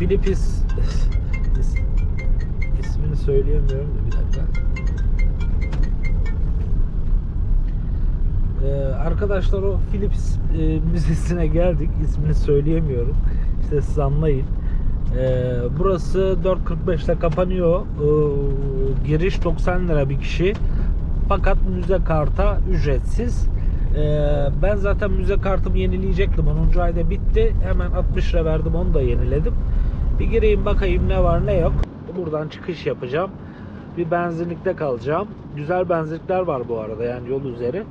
Filipis is- ismini söyleyemiyorum da bir dakika. Ee, arkadaşlar o Philips e, müzesine geldik. İsmini söyleyemiyorum. İşte siz anlayın. Ee, burası 4.45'te kapanıyor. Ee, giriş 90 lira bir kişi. Fakat müze karta ücretsiz. Ee, ben zaten müze kartımı yenileyecektim. 10. ayda bitti. Hemen 60 lira verdim onu da yeniledim. Bir gireyim bakayım ne var ne yok. Buradan çıkış yapacağım. Bir benzinlikte kalacağım. Güzel benzinlikler var bu arada yani yol üzeri.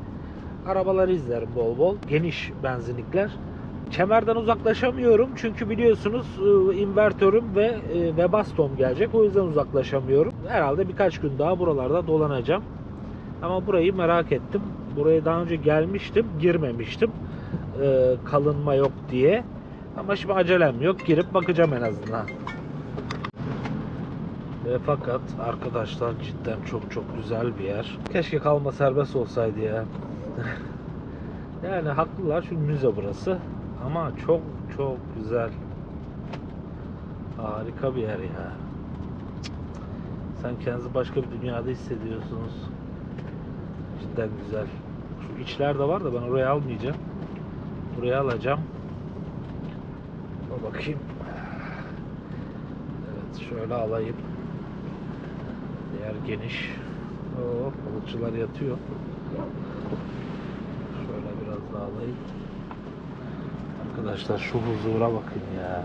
Arabaları izlerim bol bol. Geniş benzinlikler. Kemerden uzaklaşamıyorum çünkü biliyorsunuz e, invertörüm ve e, Webasto'm gelecek. O yüzden uzaklaşamıyorum. Herhalde birkaç gün daha buralarda dolanacağım. Ama burayı merak ettim. Buraya daha önce gelmiştim, girmemiştim. E, kalınma yok diye. Ama şimdi acelem yok. Girip bakacağım en azından. Ve fakat arkadaşlar cidden çok çok güzel bir yer. Keşke kalma serbest olsaydı ya. yani haklılar çünkü müze burası. Ama çok çok güzel. Harika bir yer ya. Sen kendinizi başka bir dünyada hissediyorsunuz. Cidden güzel. Şu içler de var da ben oraya almayacağım. Buraya alacağım. Bakayım. Evet şöyle alayım. Yer geniş. Oo, balıkçılar yatıyor. Şöyle biraz daha alayım. Arkadaşlar şu huzura bakın ya.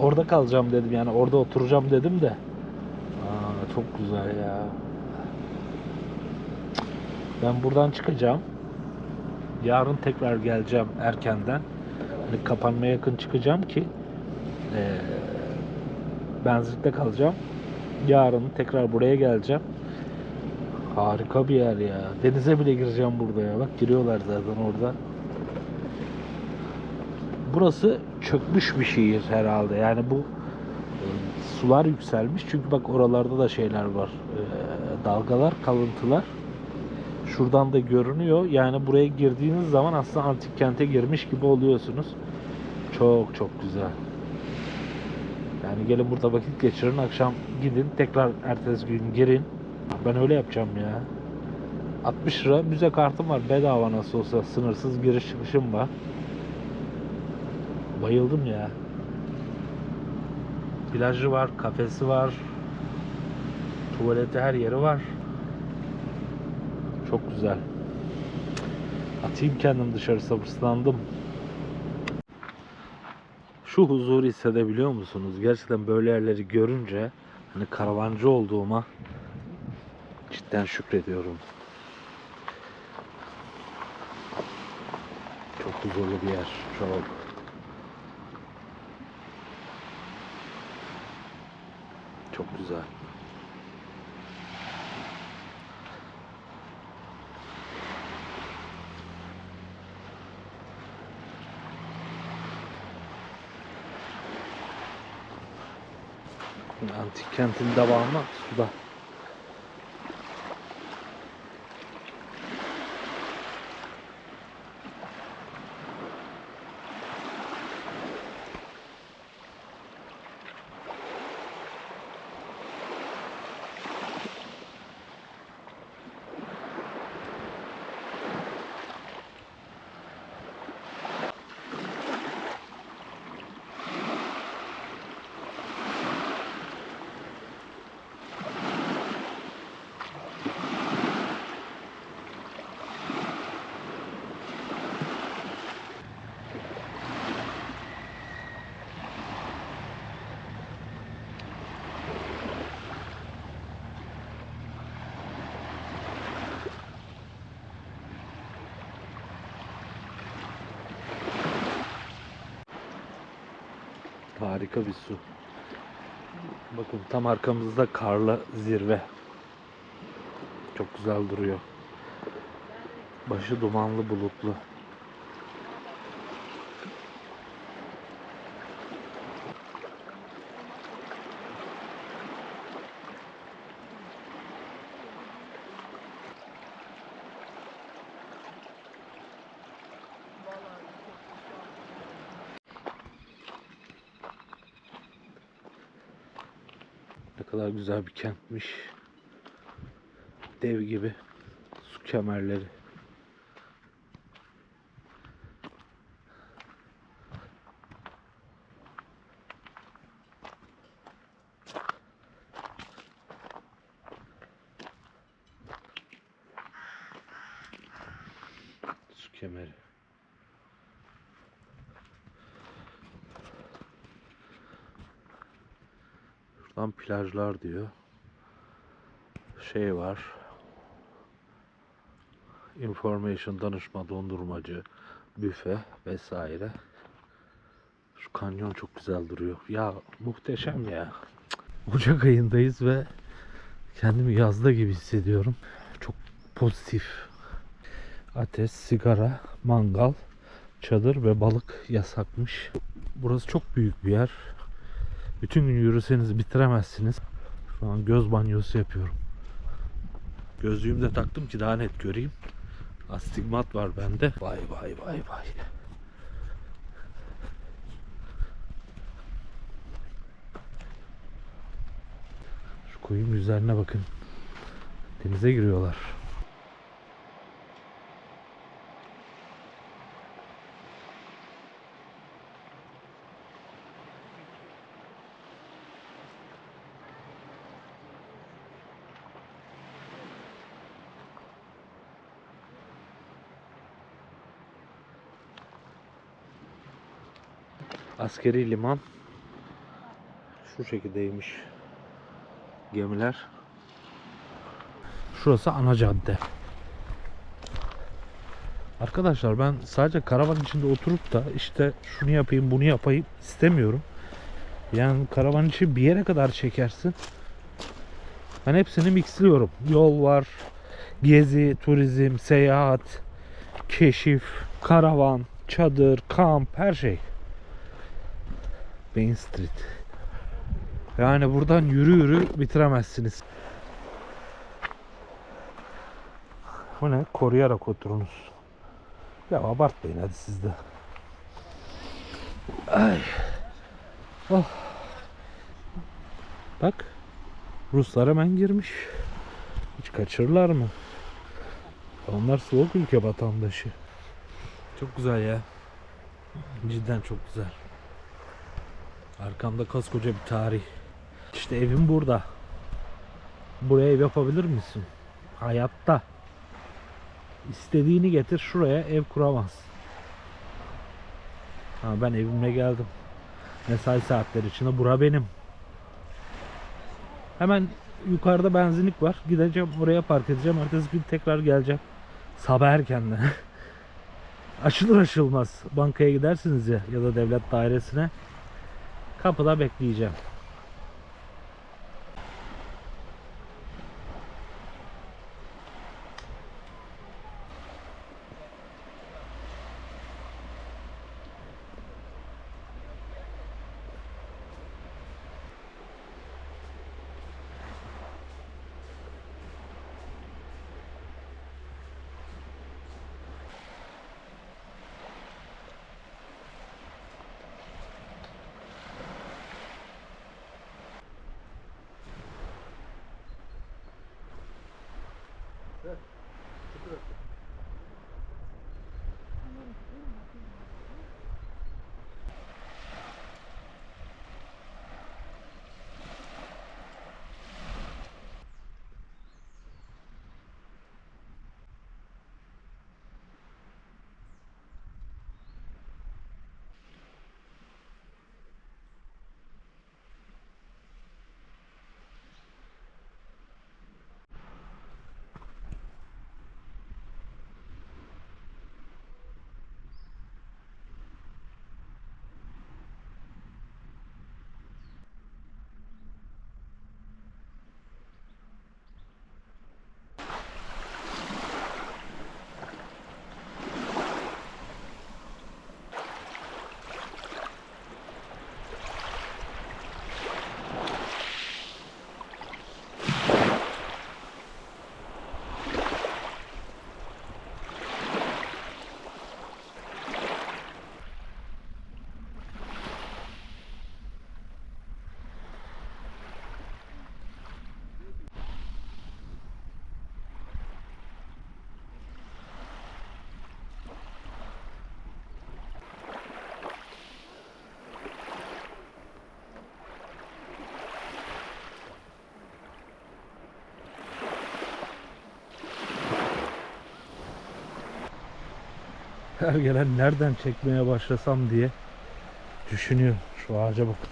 Orada kalacağım dedim yani orada oturacağım dedim de. Aa, çok güzel ya. Ben buradan çıkacağım. Yarın tekrar geleceğim erkenden. Hani kapanmaya yakın çıkacağım ki eee benzinlikte kalacağım. Yarın tekrar buraya geleceğim. Harika bir yer ya. Denize bile gireceğim burada ya. Bak giriyorlar zaten orada. Burası çökmüş bir şehir herhalde. Yani bu e, sular yükselmiş. Çünkü bak oralarda da şeyler var. E, dalgalar, kalıntılar. Şuradan da görünüyor. Yani buraya girdiğiniz zaman aslında antik kente girmiş gibi oluyorsunuz. Çok çok güzel. Yani gelin burada vakit geçirin. Akşam gidin. Tekrar ertesi gün girin. Ben öyle yapacağım ya. 60 lira müze kartım var. Bedava nasıl olsa. Sınırsız giriş çıkışım var. Bayıldım ya. Plajı var, kafesi var. Tuvaleti her yeri var. Çok güzel. Atayım kendim dışarı sabırsızlandım. Şu huzuru hissedebiliyor musunuz? Gerçekten böyle yerleri görünce hani karavancı olduğuma cidden şükrediyorum. Çok huzurlu bir yer. Çok. Çok güzel. Antik kentin devamı suda. Harika bir su. Bakın tam arkamızda karlı zirve. Çok güzel duruyor. Başı dumanlı bulutlu. Ne kadar güzel bir kentmiş. Dev gibi. Su kemerleri. Su kemeri. Şuradan plajlar diyor. Şey var. Information danışma dondurmacı, büfe vesaire. Şu kanyon çok güzel duruyor. Ya muhteşem ya. Ocak ayındayız ve kendimi yazda gibi hissediyorum. Çok pozitif. Ateş, sigara, mangal, çadır ve balık yasakmış. Burası çok büyük bir yer. Bütün gün yürüseniz bitiremezsiniz. Şu an göz banyosu yapıyorum. Gözlüğümü de taktım ki daha net göreyim. Astigmat var bende. Vay vay vay vay. Şu koyun üzerine bakın. Denize giriyorlar. Askeri liman şu şekildeymiş gemiler. Şurası ana cadde. Arkadaşlar ben sadece karavan içinde oturup da işte şunu yapayım bunu yapayım istemiyorum. Yani karavan içi bir yere kadar çekersin. Ben hepsini mixliyorum. Yol var, gezi, turizm, seyahat, keşif, karavan, çadır, kamp her şey. Main Street. Yani buradan yürü yürü bitiremezsiniz. Bu ne? Koruyarak oturunuz. Ya abartmayın hadi siz de. Ay. Oh. Bak. Ruslar hemen girmiş. Hiç kaçırırlar mı? Onlar soğuk ülke vatandaşı. Çok güzel ya. Cidden çok güzel. Arkamda koskoca bir tarih. İşte evim burada. Buraya ev yapabilir misin? Hayatta. İstediğini getir şuraya ev kuramaz. Ha, ben evime geldim. Mesai saatleri içinde bura benim. Hemen yukarıda benzinlik var. Gideceğim oraya park edeceğim. Ertesi gün tekrar geleceğim. Sabah erkenden. Açılır açılmaz bankaya gidersiniz ya ya da devlet dairesine. Kapıda bekleyeceğim. Her gelen nereden çekmeye başlasam diye düşünüyor. Şu ağaca bakın.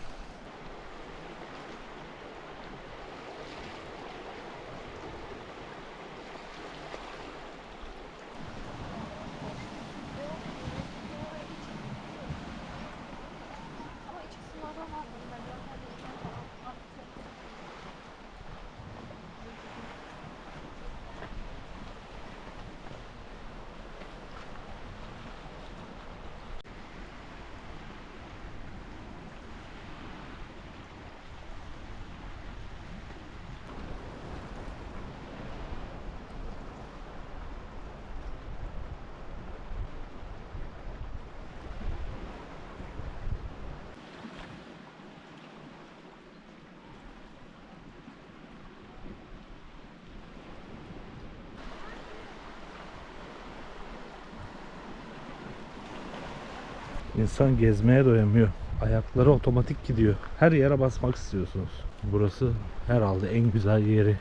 İnsan gezmeye doyamıyor. Ayakları otomatik gidiyor. Her yere basmak istiyorsunuz. Burası herhalde en güzel yeri.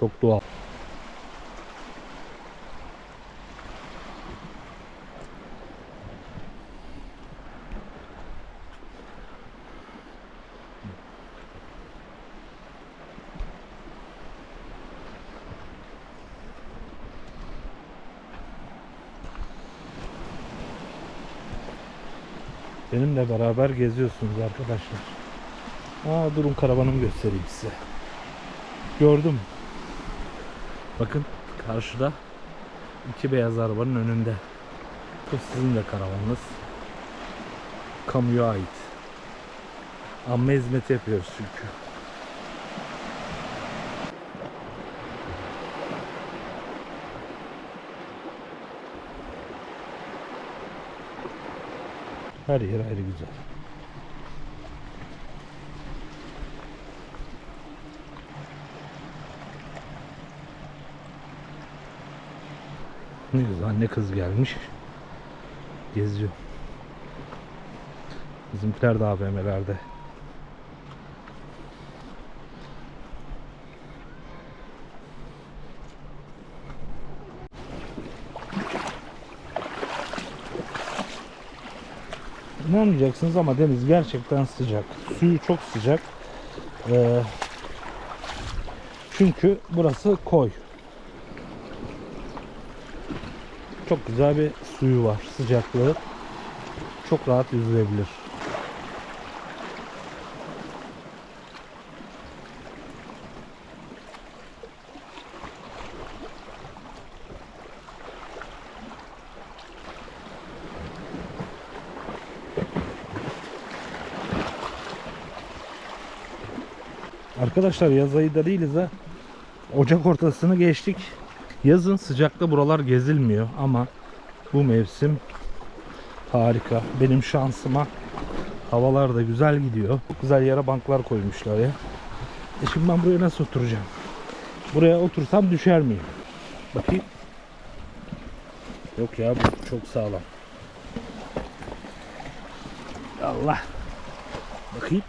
Çok doğal. Benimle beraber geziyorsunuz arkadaşlar. Aa durun karavanımı göstereyim size. Gördüm. Bakın karşıda iki beyaz arabanın önünde. Bu sizin de karavanınız. Kamuya ait. Amma hizmet yapıyoruz çünkü. Her yer ayrı güzel. Güzel anne kız gelmiş. Geziyor. Bizimkiler de AVM'lerde. İnanmayacaksınız ama deniz gerçekten sıcak. Suyu çok sıcak. Ee, çünkü burası koy. Çok güzel bir suyu var. Sıcaklığı. Çok rahat yüzülebilir. Arkadaşlar yaz ayında değiliz ha. Ocak ortasını geçtik. Yazın sıcakta buralar gezilmiyor ama bu mevsim harika. Benim şansıma havalar da güzel gidiyor. Çok güzel yere banklar koymuşlar ya. E şimdi ben buraya nasıl oturacağım? Buraya otursam düşer miyim? Bakayım. Yok ya bu çok sağlam. Allah. Bakayım.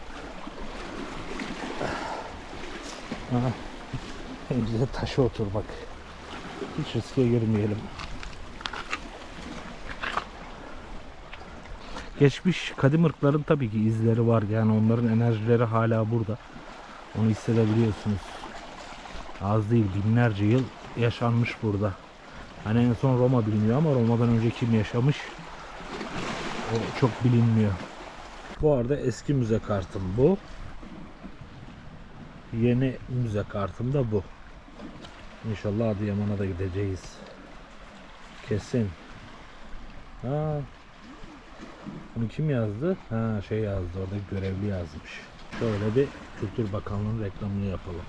En güzel taşa oturmak. Hiç riske girmeyelim. Geçmiş kadim ırkların tabii ki izleri var. Yani onların enerjileri hala burada. Onu hissedebiliyorsunuz. Az değil binlerce yıl yaşanmış burada. Hani en son Roma biliniyor ama Roma'dan önce kim yaşamış o çok bilinmiyor. Bu arada eski müze kartım bu. Yeni müze kartım da bu. İnşallah Adıyaman'a da gideceğiz. Kesin. Ha. Bunu kim yazdı? Ha şey yazdı orada görevli yazmış. Şöyle bir Kültür Bakanlığı'nın reklamını yapalım.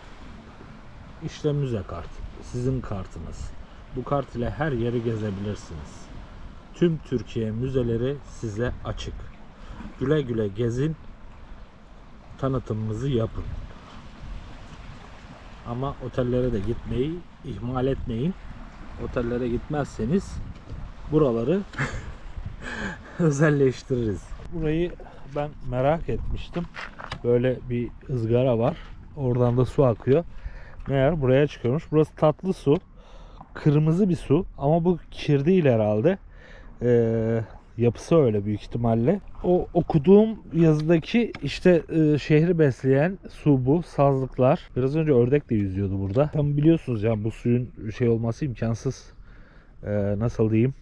İşte müze kartı. Sizin kartınız. Bu kart ile her yeri gezebilirsiniz. Tüm Türkiye müzeleri size açık. Güle güle gezin. Tanıtımınızı yapın. Ama otellere de gitmeyi ihmal etmeyin. Otellere gitmezseniz buraları özelleştiririz. Burayı ben merak etmiştim. Böyle bir ızgara var. Oradan da su akıyor. Meğer buraya çıkıyormuş. Burası tatlı su. Kırmızı bir su ama bu kir değil herhalde. Ee, yapısı öyle büyük ihtimalle. O okuduğum yazıdaki işte e, şehri besleyen su bu, sazlıklar. Biraz önce ördek de yüzüyordu burada. Tam biliyorsunuz ya bu suyun şey olması imkansız. Ee, nasıl diyeyim?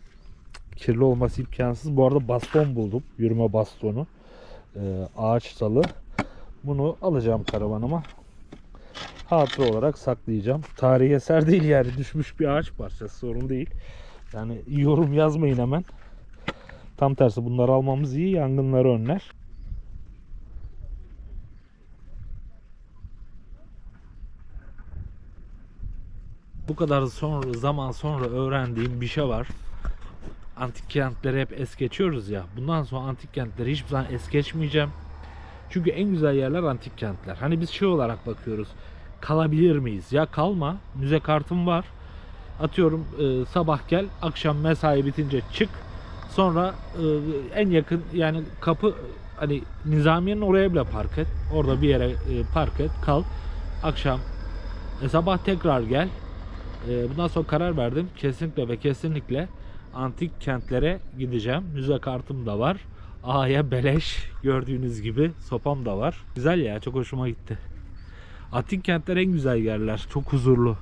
Kirli olması imkansız. Bu arada baston buldum. Yürüme bastonu. Ee, ağaç dalı. Bunu alacağım karavanıma. Hatıra olarak saklayacağım. Tarihi eser değil yani düşmüş bir ağaç parçası sorun değil. Yani yorum yazmayın hemen. Tam tersi bunları almamız iyi yangınları önler. Bu kadar sonra zaman sonra öğrendiğim bir şey var. Antik kentleri hep es geçiyoruz ya. Bundan sonra antik kentleri hiçbir zaman es geçmeyeceğim. Çünkü en güzel yerler antik kentler. Hani biz şey olarak bakıyoruz. Kalabilir miyiz? Ya kalma. Müze kartım var. Atıyorum e, sabah gel, akşam mesai bitince çık. Sonra e, en yakın yani kapı hani Nizamiye'nin oraya bile park et. Orada bir yere e, park et, kal. Akşam e, sabah tekrar gel. E, bundan sonra karar verdim. Kesinlikle ve kesinlikle antik kentlere gideceğim. Müze kartım da var. A'ya beleş gördüğünüz gibi sopam da var. Güzel ya çok hoşuma gitti. Antik kentler en güzel yerler. Çok huzurlu.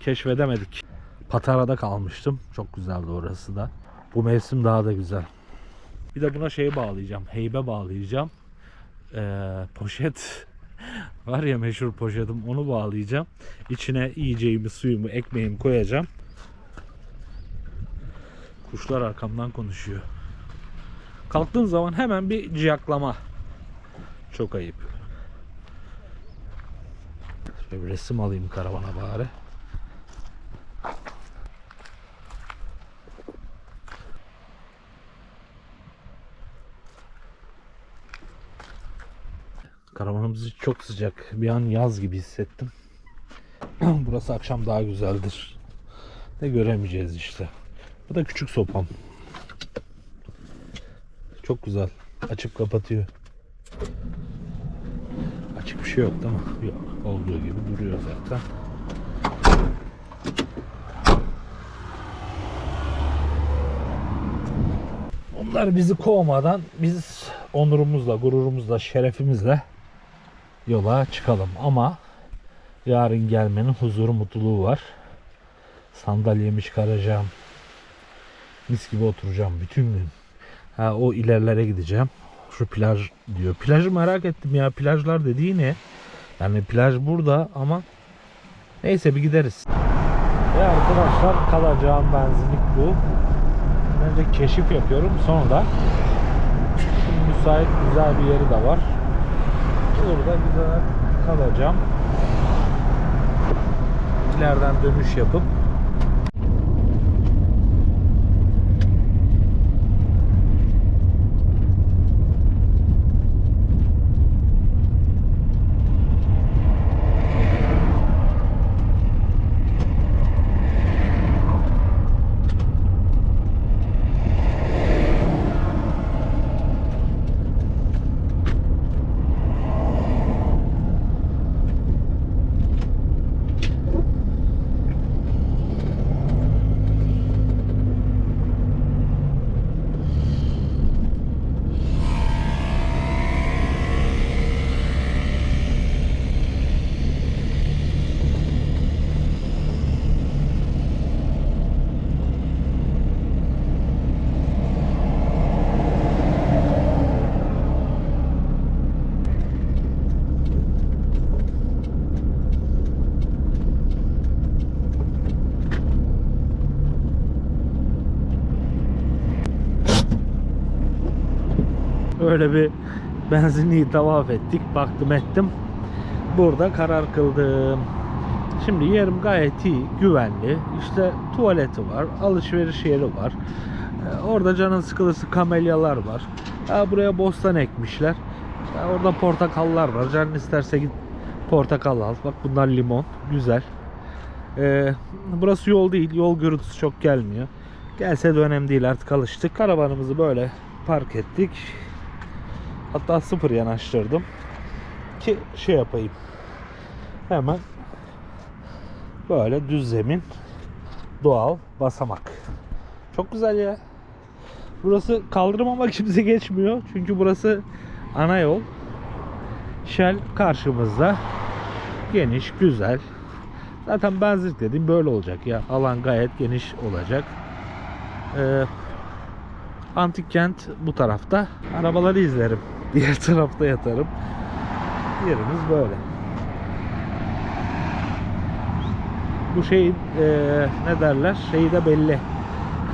Keşfedemedik. Patara'da kalmıştım. Çok güzeldi orası da. Bu mevsim daha da güzel. Bir de buna şeyi bağlayacağım. Heybe bağlayacağım. Ee, poşet var ya meşhur poşetim onu bağlayacağım. İçine yiyeceğimi, suyumu, ekmeğimi koyacağım. Kuşlar arkamdan konuşuyor. Kalktığım zaman hemen bir ciyaklama. Çok ayıp. Şöyle bir resim alayım karavana bari. Karavanımız çok sıcak. Bir an yaz gibi hissettim. Burası akşam daha güzeldir. Ne göremeyeceğiz işte. Bu da küçük sopam. Çok güzel. Açıp kapatıyor. Açık bir şey yok değil mi? Yok. Olduğu gibi duruyor zaten. Onlar bizi kovmadan biz onurumuzla, gururumuzla, şerefimizle yola çıkalım. Ama yarın gelmenin huzuru, mutluluğu var. Sandalyemi çıkaracağım. Mis gibi oturacağım bütün gün. Ha, o ilerlere gideceğim. Şu plaj diyor. Plajı merak ettim ya. Plajlar dediği ne? Yani plaj burada ama neyse bir gideriz. Ve arkadaşlar kalacağım benzinlik bu. Önce keşif yapıyorum. Sonra şimdi müsait güzel bir yeri de var. Burada güzel kalacağım. İleriden dönüş yapıp Öyle bir benzinliği tavaf ettik. Baktım ettim. Burada karar kıldım. Şimdi yerim gayet iyi, güvenli. İşte tuvaleti var, alışveriş yeri var. Ee, Orada canın sıkılısı kamelyalar var. Ha, buraya bostan ekmişler. Ha, orada portakallar var. Canın isterse git portakal al. Bak bunlar limon. Güzel. Ee, burası yol değil. Yol gürültüsü çok gelmiyor. Gelse de önemli değil artık alıştık. Karavanımızı böyle park ettik. Hatta sıfır yanaştırdım. Ki şey yapayım. Hemen böyle düz zemin doğal basamak. Çok güzel ya. Burası kaldırım ama kimse geçmiyor. Çünkü burası ana yol. Shell karşımızda. Geniş, güzel. Zaten benzinlik dediğim böyle olacak ya. Alan gayet geniş olacak. Ee, antik kent bu tarafta. Arabaları izlerim. Diğer tarafta yatarım. Yerimiz böyle. Bu şeyin eee, ne derler? Şeyi de belli.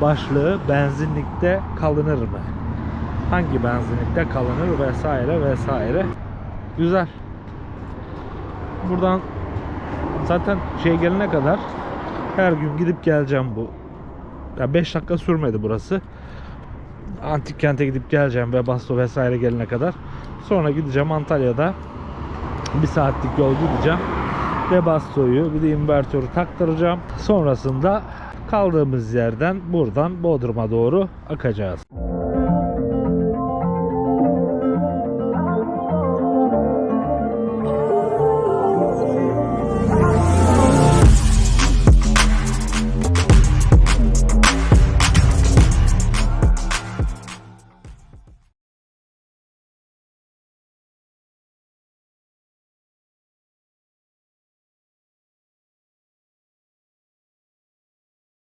Başlığı benzinlikte kalınır mı? Hangi benzinlikte kalınır vesaire vesaire. Güzel. Buradan zaten şey gelene kadar her gün gidip geleceğim bu. Ya 5 dakika sürmedi burası. Antik kente gidip geleceğim ve Basto vesaire gelene kadar. Sonra gideceğim Antalya'da bir saatlik yol gideceğim. Ve Basto'yu bir de invertörü taktıracağım. Sonrasında kaldığımız yerden buradan Bodrum'a doğru akacağız.